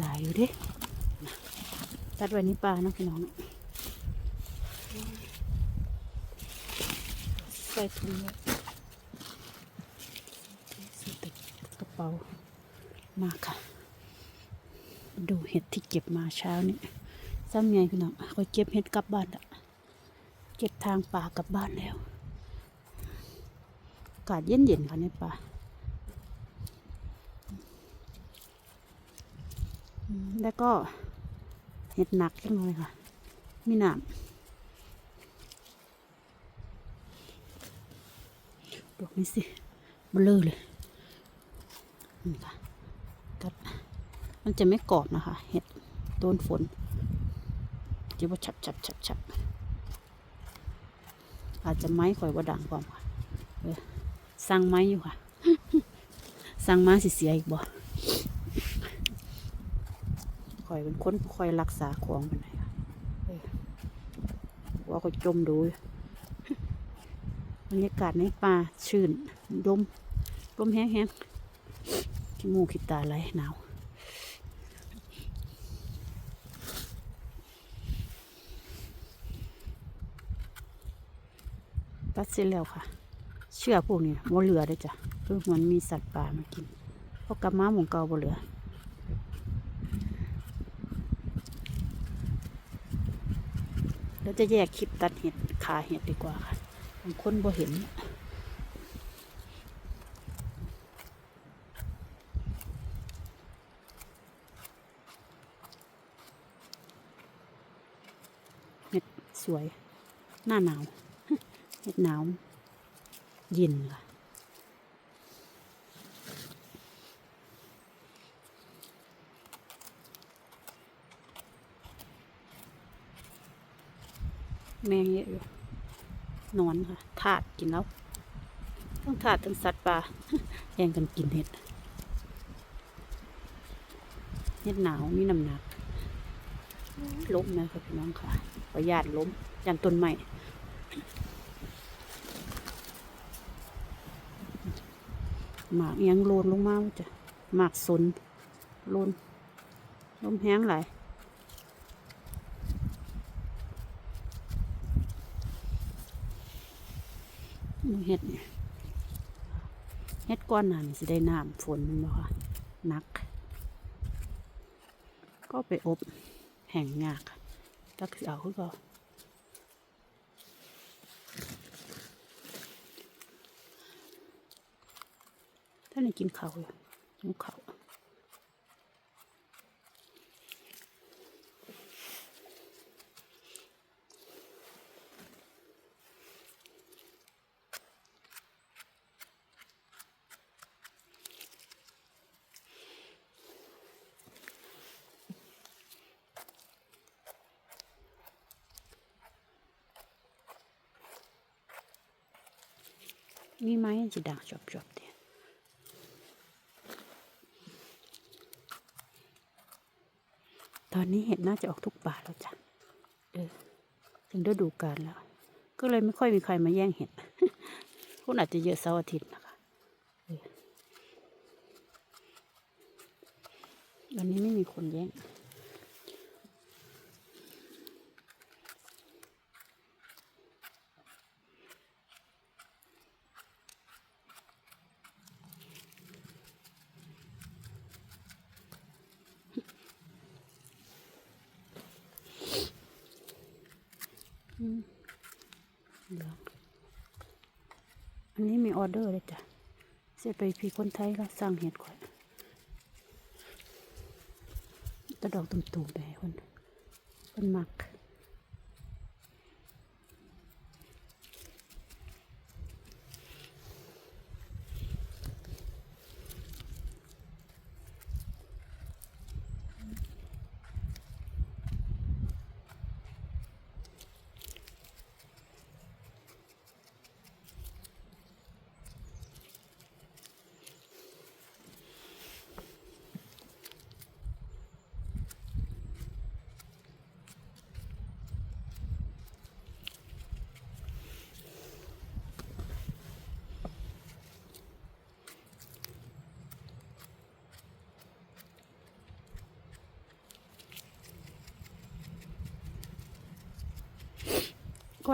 หลายอยู่เด้ตัดไว้นี่ปลาเนาะพี่น้องใส่ถุงใส่ติดกระเป๋ามาค่ะ ดูเห็ดที่เก็บมาเช้านี้ซ้ำไงพี่น้องก็เก็บเห็ดกลับบ้านละเก็บทางป่ากลับบ้านแล้วอากาศเย็นๆค่ะในป่าอืม แล้วก็เห็ดหนักจังเลยค่ะ มีหนามดอกนี้สิบลอเลยนี่ค่ะกัดมันจะไม่กรอบนะคะ เห็ดโดนฝนจะว่าฉับฉับฉับฉับอาจจะไม้ข่อยว่าดังกว่าค่ะสั่งไม้อยู่ค่ะ สั่งมาสิเสียอีกบ่ ข่อยเป็นคนคอยรักษาของเป็นไงค่ะเออว่าข่อยจมดูอยู่บรรยากาศในป่าชื่นลมลมแห้งๆขี้มูกขี้ตาไหลหนาวตัดเสร็จแล้วค่ะ เชื่อพวกนี้บ่เหลือเด้อจ้ะคือมันมีสัตว์ป่ามากินเพราะกลับมาหมองเก่าบ่เหลือ แล้วจะแยกคลิปตัดเห็ดขาเห็ดดีกว่าค่ะบางคนบ่เห็นเห็ดสวย หน้าหนาว เห็ดหนาว เย็นค่ะ แมงเยอะอยู่หนอนค่ะถาดกินแล้วต้องถาดทั้งสัตว์ป่าแย่งกันกินเห็ดเห็ดหนาวมีน้ำหนักล้มนะครับพี่น้องค่ะประหยัดล้มยันต้นใหม่หมากอิหยังโลนลงมาว่าจ้ะหมากสนโลนล้มแห้งหลาย เห็ดเนี่ยเห็ดก้อนหนานี่สิได้น้ำฝนมันบ่ค่ะนัก ก็ไปอบแห่งยากตักสิเอาขึ้นก็ท่านกินข้าวอยู่หิวข้าว มีไหมจะดังจบจบๆเดียวตอนนี้เห็ดน่าจะออกทุกป่าแล้วจ้ะ เออ ถึงฤดูกาลแล้ว ก็เลยไม่ค่อยมีใครมาแย่งเห็ด คุณอาจจะเยอะเสาร์อาทิตย์นะคะวันนี้ไม่มีคนแย่ง อันนี้มีออเดอร์เลยจ้ะเสียไปพี่คนไทยก็สั่งเห็ดก่อนตะดอกตุ่มๆไปคนคนมัก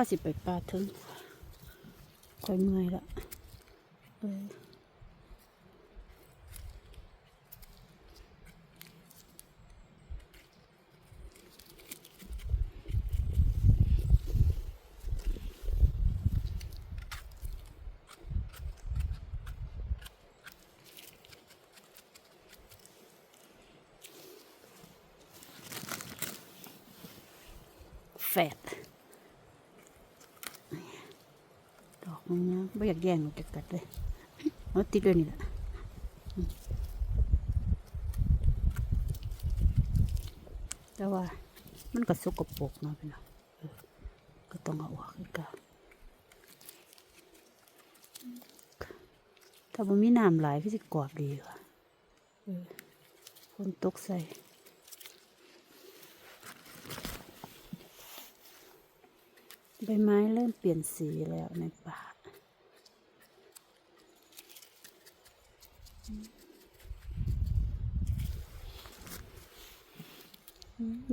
ว่าสิไปปลาถึงคอยเมื่อยละเออแฟด ดอก มันนะไม่อยากแย่งออกจากกัดเลยเอาติดเลยนี่แหละแต่ว่ามันก็สกปรกเนาะพี่น้องเออก็ต้องเอาออกคือเกันถ้ามันมีน้ำไหลายก็จะกรอบดีกว่าคนตกใส่ใบไม้เริ่มเปลี่ยนสีแล้วในป่า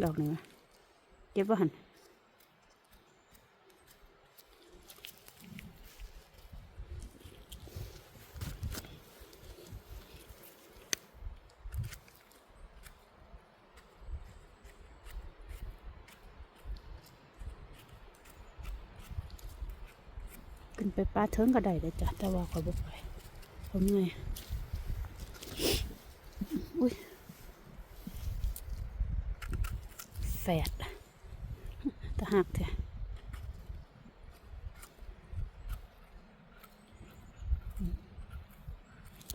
ดอกหนึ่งเก็บว่าหันขึ้นไปป้าเทิงก็ได้เลยจ้ะแต่ว่าขอยบ่ไปเขาเมื่อยอุ้ย แฝดตะหักแท้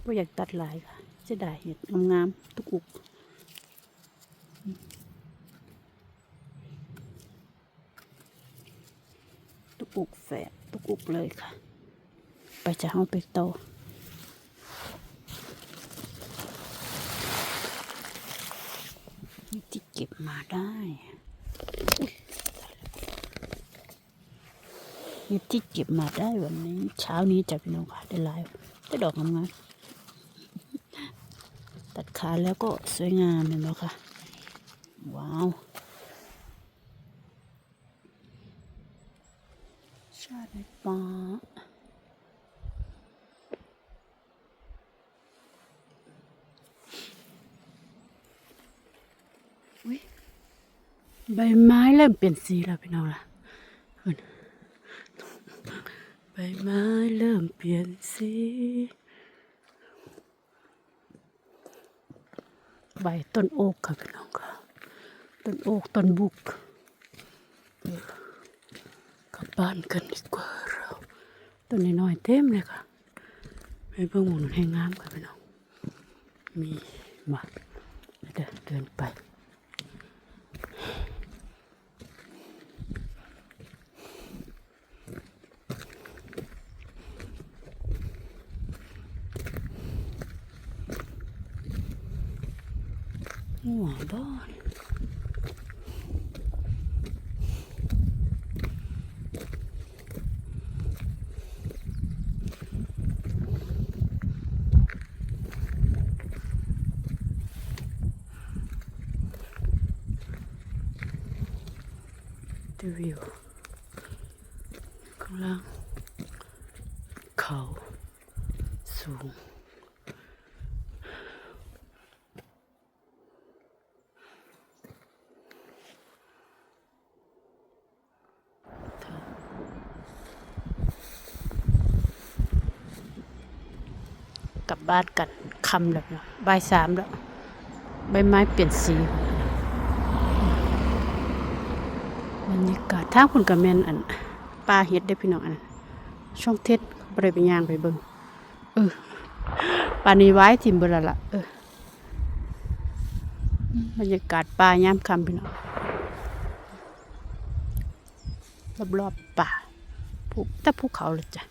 ว่าอยากตัดหลายค่ะจะได้เห็ดงามๆตุกอุกตุกอุกแฝดตุกอุกเลยค่ะ ไปจะห้องไปโตนี่ที่เก็บมาได้อุ๊ยนี่ที่เก็บมาได้วันนี้ เช้านี้จะพี่น้องค่ะได้ลายได้ดอกงามๆตัดขาแล้วก็สวยงามเห็นไหมคะว้าวชาติในป่าอุ๊ยใบไม้เริ่มเปลี่ยนสีแล้วพี่น้องล่ะใบไม้เริ่มเปลี่ยนสีใบต้นโอกค่ะพี่น้องค่ะต้นโอกต้นบุกกลับบ้านกันดีกว่าเราต้นน้อยเต็มเลยค่ะไปเบิ่งหมุนให้งามค่ะพี่น้องมีมาเดินเดินไป หัวบ้านดูวิวข้างล่างเขาสูง บบ้านกันคำแล้วเนาะบ่ายสามแล้ว ใบไม้เปลี่ยนสีบรรยากาศทาคุณกับแม่นอันปลาเฮ็ดได้พี่น้องอัน ช่องเทศบ่ได้ไปย่างไปเบิ่งเออปลานี้ไว้ทิมเบิดแล้วล่ะเออบรรยากาศป่ายามคำพี่น้องรอบๆป่าภูแต่ภูเขาเลยจ้ะ